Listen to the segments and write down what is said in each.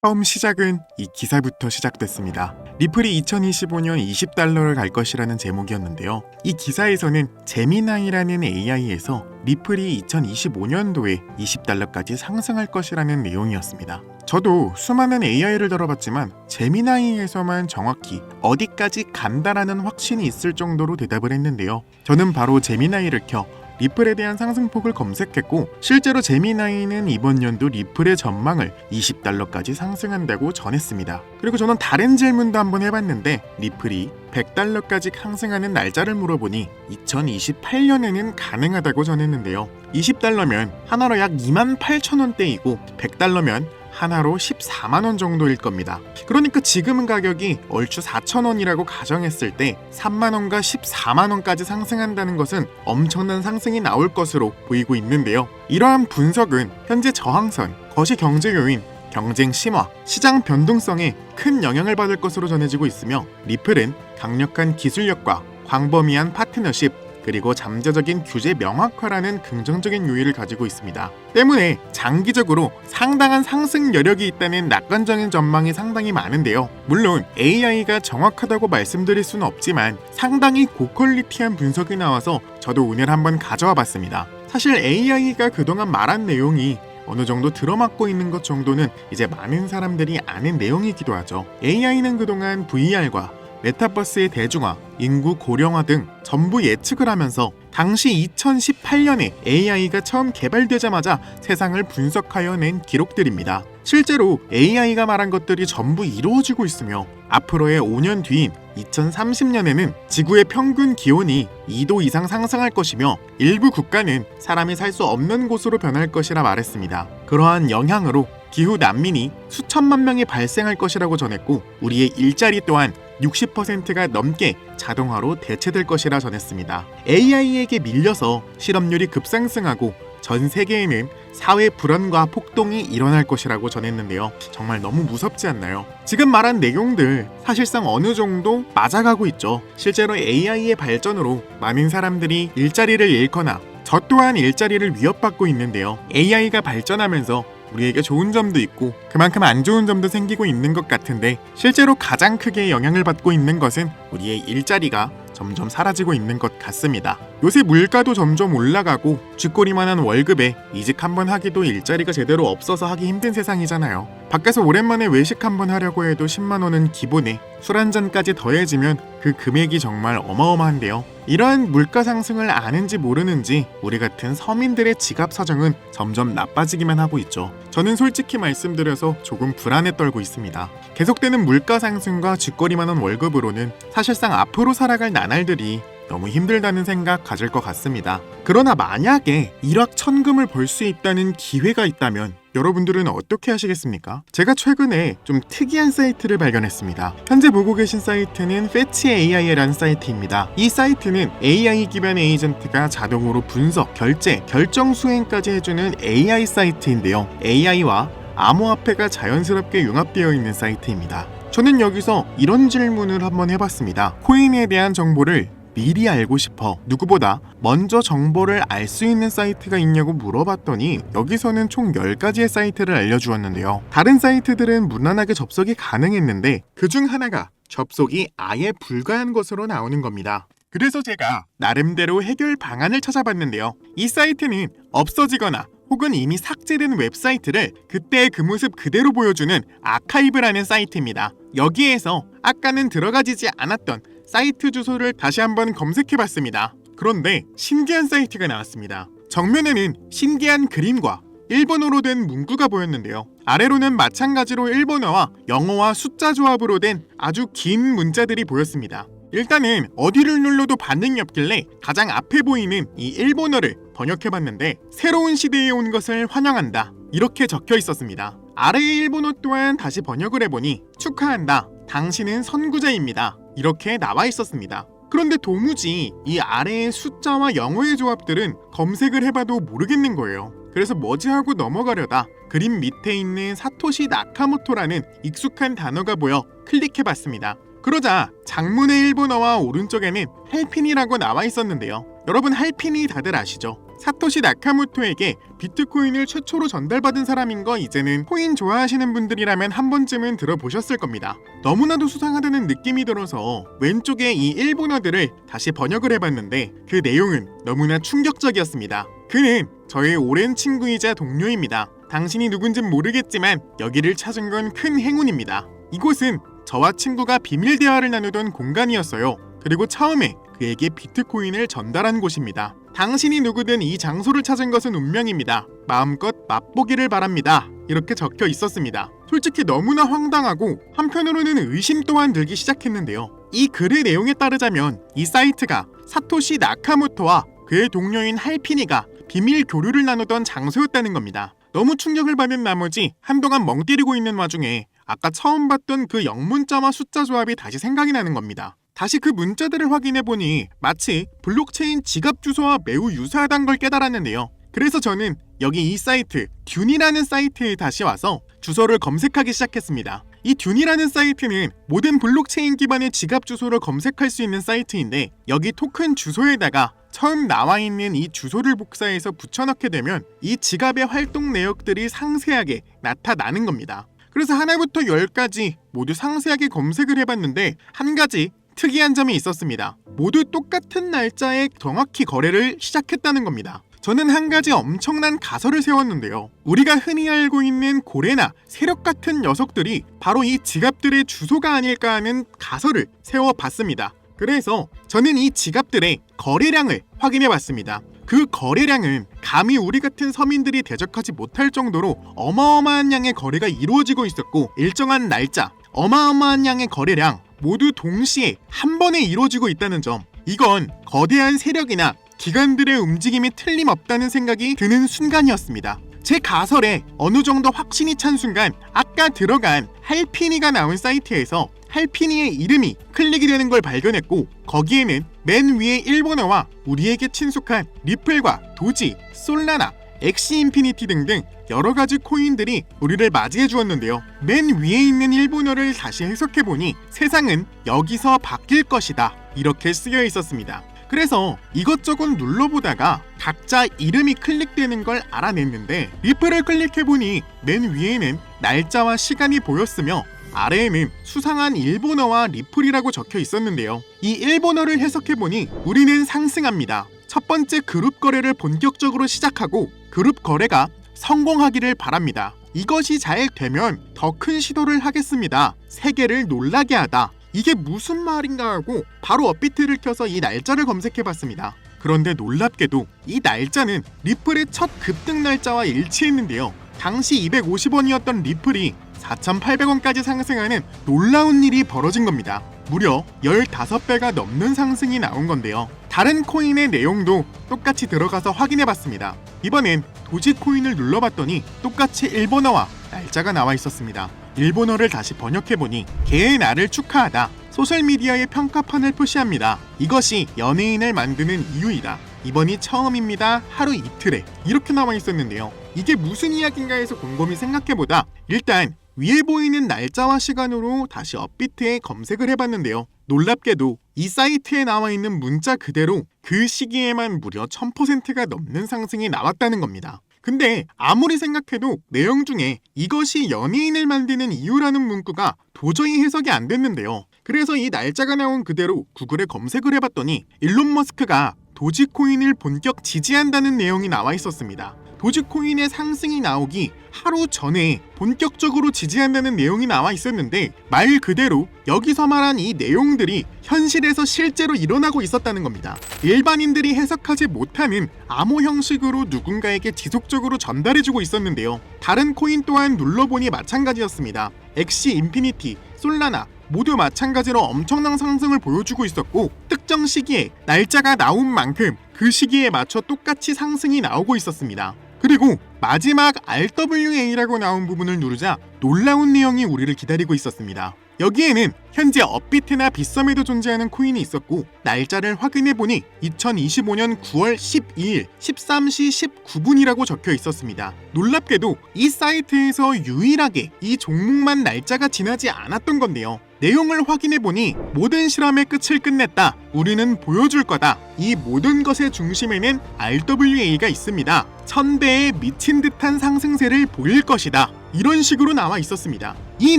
처음 시작은 이 기사부터 시작됐습니다. 리플이 2025년 20달러를 갈 것이라는 제목이었는데요. 이 기사에서는 제미나이라는 AI에서 리플이 2025년도에 20달러까지 상승할 것이라는 내용이었습니다. 저도 수많은 AI를 들어봤지만 제미나이에서만 정확히 어디까지 간다라는 확신이 있을 정도로 대답을 했는데요. 저는 바로 제미나이를 켜 리플에 대한 상승폭을 검색했고 실제로 제미나이는 이번 연도 리플의 전망을 20달러까지 상승한다고 전했습니다. 그리고 저는 다른 질문도 한번 해봤는데 리플이 100달러까지 상승하는 날짜를 물어보니 2028년에는 가능하다고 전했는데요. 20달러면 하나로 약 2만 8천 원대이고 100달러면 하나로 14만 원 정도일 겁니다. 그러니까 지금은 가격이 얼추 4천 원이라고 가정했을 때 3만 원과 14만 원까지 상승한다는 것은 엄청난 상승이 나올 것으로 보이고 있는데요. 이러한 분석은 현재 저항선, 거시 경제 요인, 경쟁 심화, 시장 변동성에 큰 영향을 받을 것으로 전해지고 있으며 리플은 강력한 기술력과 광범위한 파트너십 그리고 잠재적인 규제 명확화라는 긍정적인 요인을 가지고 있습니다. 때문에 장기적으로 상당한 상승 여력이 있다는 낙관적인 전망이 상당히 많은데요. 물론 AI가 정확하다고 말씀드릴 수는 없지만 상당히 고퀄리티한 분석이 나와서 저도 오늘 한번 가져와 봤습니다. 사실 AI가 그동안 말한 내용이 어느 정도 들어맞고 있는 것 정도는 이제 많은 사람들이 아는 내용이기도 하죠. AI는 그동안 VR과 메타버스의 대중화, 인구 고령화 등 전부 예측을 하면서 당시 2018년에 AI가 처음 개발되자마자 세상을 분석하여 낸 기록들입니다. 실제로 AI가 말한 것들이 전부 이루어지고 있으며 앞으로의 5년 뒤인 2030년에는 지구의 평균 기온이 2도 이상 상승할 것이며 일부 국가는 사람이 살 수 없는 곳으로 변할 것이라 말했습니다. 그러한 영향으로 기후 난민이 수천만 명이 발생할 것이라고 전했고 우리의 일자리 또한 60%가 넘게 자동화로 대체될 것이라 전했습니다. AI에게 밀려서 실업률이 급상승하고 전 세계에는 사회 불안과 폭동이 일어날 것이라고 전했는데요. 정말 너무 무섭지 않나요? 지금 말한 내용들 사실상 어느 정도 맞아가고 있죠. 실제로 AI의 발전으로 많은 사람들이 일자리를 잃거나 저 또한 일자리를 위협받고 있는데요. AI가 발전하면서 우리에게 좋은 점도 있고 그만큼 안 좋은 점도 생기고 있는 것 같은데 실제로 가장 크게 영향을 받고 있는 것은 우리의 일자리가 점점 사라지고 있는 것 같습니다. 요새 물가도 점점 올라가고 쥐꼬리만한 월급에 이직 한번 하기도 일자리가 제대로 없어서 하기 힘든 세상이잖아요. 밖에서 오랜만에 외식 한번 하려고 해도 10만 원은 기본에 술 한 잔까지 더해지면 그 금액이 정말 어마어마한데요. 이러한 물가 상승을 아는지 모르는지 우리 같은 서민들의 지갑 사정은 점점 나빠지기만 하고 있죠. 저는 솔직히 말씀드려서 조금 불안에 떨고 있습니다. 계속되는 물가 상승과 쥐꼬리만한 월급으로는 사실상 앞으로 살아갈 나날들이 너무 힘들다는 생각 가질 것 같습니다. 그러나 만약에 일확천금을 벌 수 있다는 기회가 있다면 여러분들은 어떻게 하시겠습니까? 제가 최근에 좀 특이한 사이트를 발견했습니다. 현재 보고 계신 사이트는 패치 AI라는 사이트입니다. 이 사이트는 AI 기반 에이전트가 자동으로 분석, 결제, 결정 수행까지 해주는 AI 사이트인데요. AI와 암호화폐가 자연스럽게 융합되어 있는 사이트입니다. 저는 여기서 이런 질문을 한번 해봤습니다. 코인에 대한 정보를 미리 알고 싶어 누구보다 먼저 정보를 알 수 있는 사이트가 있냐고 물어봤더니 여기서는 총 10가지의 사이트를 알려주었는데요. 다른 사이트들은 무난하게 접속이 가능했는데 그 중 하나가 접속이 아예 불가한 것으로 나오는 겁니다. 그래서 제가 나름대로 해결 방안을 찾아봤는데요. 이 사이트는 없어지거나 혹은 이미 삭제된 웹사이트를 그때의 그 모습 그대로 보여주는 아카이브라는 사이트입니다. 여기에서 아까는 들어가지지 않았던 사이트 주소를 다시 한번 검색해봤습니다. 그런데 신기한 사이트가 나왔습니다. 정면에는 신기한 그림과 일본어로 된 문구가 보였는데요. 아래로는 마찬가지로 일본어와 영어와 숫자 조합으로 된 아주 긴 문자들이 보였습니다. 일단은 어디를 눌러도 반응이 없길래 가장 앞에 보이는 이 일본어를 번역해봤는데 새로운 시대에 온 것을 환영한다 이렇게 적혀 있었습니다. 아래의 일본어 또한 다시 번역을 해보니 축하한다 당신은 선구자입니다 이렇게 나와 있었습니다. 그런데 도무지 이 아래의 숫자와 영어의 조합들은 검색을 해봐도 모르겠는 거예요. 그래서 뭐지 하고 넘어가려다 그림 밑에 있는 사토시 나카모토라는 익숙한 단어가 보여 클릭해봤습니다. 그러자 장문의 일본어와 오른쪽에는 할핀이라고 나와 있었는데요. 여러분 할핀이 다들 아시죠? 사토시 나카모토에게 비트코인을 최초로 전달받은 사람인 거 이제는 코인 좋아하시는 분들이라면 한 번쯤은 들어보셨을 겁니다. 너무나도 수상하다는 느낌이 들어서 왼쪽에 이 일본어들을 다시 번역을 해봤는데 그 내용은 너무나 충격적이었습니다. 그는 저의 오랜 친구이자 동료입니다. 당신이 누군진 모르겠지만 여기를 찾은 건 큰 행운입니다. 이곳은 저와 친구가 비밀 대화를 나누던 공간이었어요. 그리고 처음에 그에게 비트코인을 전달한 곳입니다. 당신이 누구든 이 장소를 찾은 것은 운명입니다. 마음껏 맛보기를 바랍니다. 이렇게 적혀 있었습니다. 솔직히 너무나 황당하고 한편으로는 의심 또한 들기 시작했는데요. 이 글의 내용에 따르자면 이 사이트가 사토시 나카모토와 그의 동료인 할피니가 비밀 교류를 나누던 장소였다는 겁니다. 너무 충격을 받은 나머지 한동안 멍 때리고 있는 와중에 아까 처음 봤던 그 영문자와 숫자 조합이 다시 생각이 나는 겁니다. 다시 그 문자들을 확인해 보니 마치 블록체인 지갑 주소와 매우 유사하다는 걸 깨달았는데요. 그래서 저는 여기 이 사이트 듄이라는 사이트에 다시 와서 주소를 검색하기 시작했습니다. 이 듄이라는 사이트는 모든 블록체인 기반의 지갑 주소를 검색할 수 있는 사이트인데 여기 토큰 주소에다가 처음 나와 있는 이 주소를 복사해서 붙여넣게 되면 이 지갑의 활동 내역들이 상세하게 나타나는 겁니다. 그래서 하나부터 열까지 모두 상세하게 검색을 해봤는데 한 가지 특이한 점이 있었습니다. 모두 똑같은 날짜에 정확히 거래를 시작했다는 겁니다. 저는 한 가지 엄청난 가설을 세웠는데요. 우리가 흔히 알고 있는 고래나 세력 같은 녀석들이 바로 이 지갑들의 주소가 아닐까 하는 가설을 세워봤습니다. 그래서 저는 이 지갑들의 거래량을 확인해 봤습니다. 그 거래량은 감히 우리 같은 서민들이 대적하지 못할 정도로 어마어마한 양의 거래가 이루어지고 있었고 일정한 날짜, 어마어마한 양의 거래량 모두 동시에 한 번에 이루어지고 있다는 점. 이건 거대한 세력이나 기관들의 움직임이 틀림없다는 생각이 드는 순간이었습니다. 제 가설에 어느 정도 확신이 찬 순간 아까 들어간 할피니가 나온 사이트에서 할피니의 이름이 클릭이 되는 걸 발견했고 거기에는 맨 위에 일본어와 우리에게 친숙한 리플과 도지, 솔라나, 엑시 인피니티 등등 여러 가지 코인들이 우리를 맞이해 주었는데요. 맨 위에 있는 일본어를 다시 해석해 보니 세상은 여기서 바뀔 것이다. 이렇게 쓰여 있었습니다. 그래서 이것저것 눌러보다가 각자 이름이 클릭되는 걸 알아냈는데 리플을 클릭해 보니 맨 위에는 날짜와 시간이 보였으며 아래에는 수상한 일본어와 리플이라고 적혀 있었는데요. 이 일본어를 해석해 보니 우리는 상승합니다. 첫 번째 그룹 거래를 본격적으로 시작하고 그룹 거래가 성공하기를 바랍니다. 이것이 잘 되면 더 큰 시도를 하겠습니다. 세계를 놀라게 하다. 이게 무슨 말인가 하고 바로 업비트를 켜서 이 날짜를 검색해 봤습니다. 그런데 놀랍게도 이 날짜는 리플의 첫 급등 날짜와 일치했는데요. 당시 250원이었던 리플이 4,800원까지 상승하는 놀라운 일이 벌어진 겁니다. 무려 15배가 넘는 상승이 나온 건데요. 다른 코인의 내용도 똑같이 들어가서 확인해 봤습니다. 이번엔 도지 코인을 눌러봤더니 똑같이 일본어와 날짜가 나와 있었습니다. 일본어를 다시 번역해 보니 개의 날을 축하하다. 소셜미디어의 평가판을 표시합니다. 이것이 연예인을 만드는 이유이다. 이번이 처음입니다. 하루 이틀에 이렇게 나와 있었는데요. 이게 무슨 이야기인가 해서 곰곰이 생각해보다 일단 위에 보이는 날짜와 시간으로 다시 업비트에 검색을 해봤는데요. 놀랍게도 이 사이트에 나와 있는 문자 그대로 그 시기에만 무려 1000%가 넘는 상승이 나왔다는 겁니다. 근데 아무리 생각해도 내용 중에 이것이 연예인을 만드는 이유라는 문구가 도저히 해석이 안 됐는데요. 그래서 이 날짜가 나온 그대로 구글에 검색을 해봤더니 일론 머스크가 도지코인을 본격 지지한다는 내용이 나와 있었습니다. 도지코인의 상승이 나오기 하루 전에 본격적으로 지지한다는 내용이 나와 있었는데 말 그대로 여기서 말한 이 내용들이 현실에서 실제로 일어나고 있었다는 겁니다. 일반인들이 해석하지 못하는 암호 형식으로 누군가에게 지속적으로 전달해주고 있었는데요. 다른 코인 또한 눌러보니 마찬가지였습니다. 엑시 인피니티, 솔라나, 모두 마찬가지로 엄청난 상승을 보여주고 있었고 특정 시기에 날짜가 나온 만큼 그 시기에 맞춰 똑같이 상승이 나오고 있었습니다. 그리고 마지막 RWA라고 나온 부분을 누르자 놀라운 내용이 우리를 기다리고 있었습니다. 여기에는 현재 업비트나 빗썸에도 존재하는 코인이 있었고 날짜를 확인해 보니 2025년 9월 12일 13시 19분이라고 적혀 있었습니다. 놀랍게도 이 사이트에서 유일하게 이 종목만 날짜가 지나지 않았던 건데요. 내용을 확인해 보니 모든 실험의 끝을 끝냈다. 우리는 보여줄 거다. 이 모든 것의 중심에는 RWA가 있습니다. 천배의 미친 듯한 상승세를 보일 것이다. 이런 식으로 나와 있었습니다. 이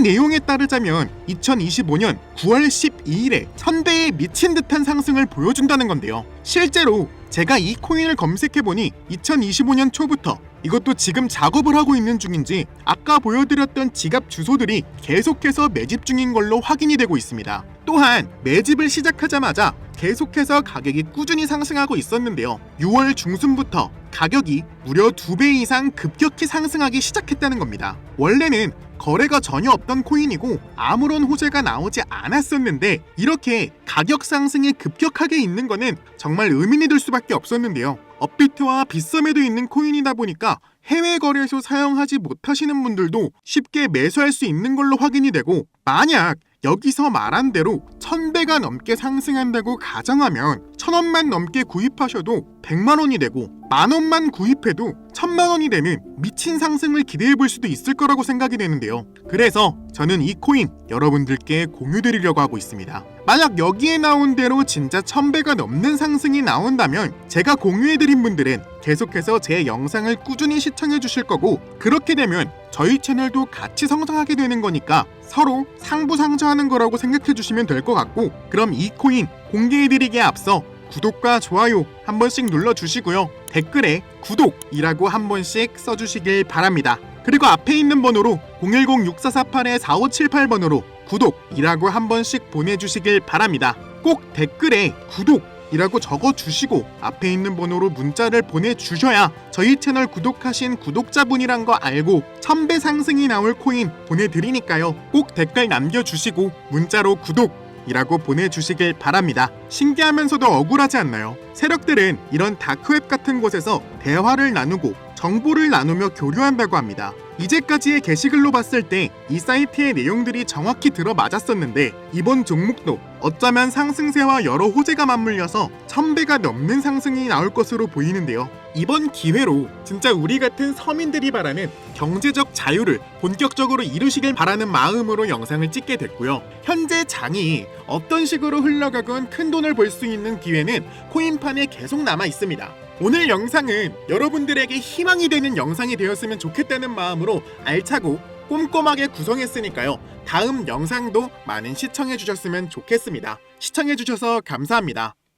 내용에 따르자면 2025년 9월 12일에 천배의 미친 듯한 상승을 보여준다는 건데요. 실제로 제가 이 코인을 검색해보니 2025년 초부터 이것도 지금 작업을 하고 있는 중인지 아까 보여드렸던 지갑 주소들이 계속해서 매집 중인 걸로 확인이 되고 있습니다. 또한 매집을 시작하자마자 계속해서 가격이 꾸준히 상승하고 있었는데요. 6월 중순부터 가격이 무려 2배 이상 급격히 상승하기 시작했다는 겁니다. 원래는 거래가 전혀 없던 코인이고 아무런 호재가 나오지 않았었는데 이렇게 가격 상승이 급격하게 있는 거는 정말 의문이 들 수밖에 없었는데요. 업비트와 빗썸에도 있는 코인이다 보니까 해외 거래소 사용하지 못하시는 분들도 쉽게 매수할 수 있는 걸로 확인이 되고 만약 여기서 말한 대로 1000배가 넘게 상승한다고 가정하면 1000원만 넘게 구입하셔도 100만 원이 되고 만 원만 구입해도 1000만 원이 되는 미친 상승을 기대해 볼 수도 있을 거라고 생각이 되는데요. 그래서 저는 이 코인 여러분들께 공유 드리려고 하고 있습니다. 만약 여기에 나온 대로 진짜 1000배가 넘는 상승이 나온다면 제가 공유해 드린 분들은 계속해서 제 영상을 꾸준히 시청해 주실 거고 그렇게 되면 저희 채널도 같이 성장하게 되는 거니까 서로 상부상조하는 거라고 생각해 주시면 될 것 같고 그럼 이 코인 공개해 드리기에 앞서 구독과 좋아요 한 번씩 눌러 주시고요. 댓글에 구독이라고 한 번씩 써 주시길 바랍니다. 그리고 앞에 있는 번호로 010-6448-4578번으로 구독이라고 한 번씩 보내주시길 바랍니다. 꼭 댓글에 구독 이라고 적어주시고 앞에 있는 번호로 문자를 보내주셔야 저희 채널 구독하신 구독자분이란 거 알고 1000배 상승이 나올 코인 보내드리니까요. 꼭 댓글 남겨주시고 문자로 구독 이라고 보내주시길 바랍니다. 신기하면서도 억울하지 않나요? 세력들은 이런 다크웹 같은 곳에서 대화를 나누고 정보를 나누며 교류한다고 합니다. 이제까지의 게시글로 봤을 때 이 사이트의 내용들이 정확히 들어맞았었는데 이번 종목도 어쩌면 상승세와 여러 호재가 맞물려서 1000배가 넘는 상승이 나올 것으로 보이는데요. 이번 기회로 진짜 우리 같은 서민들이 바라는 경제적 자유를 본격적으로 이루시길 바라는 마음으로 영상을 찍게 됐고요. 현재 장이 어떤 식으로 흘러가건 큰 돈을 벌 수 있는 기회는 코인판에 계속 남아 있습니다. 오늘 영상은 여러분들에게 희망이 되는 영상이 되었으면 좋겠다는 마음으로 알차고 꼼꼼하게 구성했으니까요. 다음 영상도 많은 시청해 주셨으면 좋겠습니다. 시청해 주셔서 감사합니다.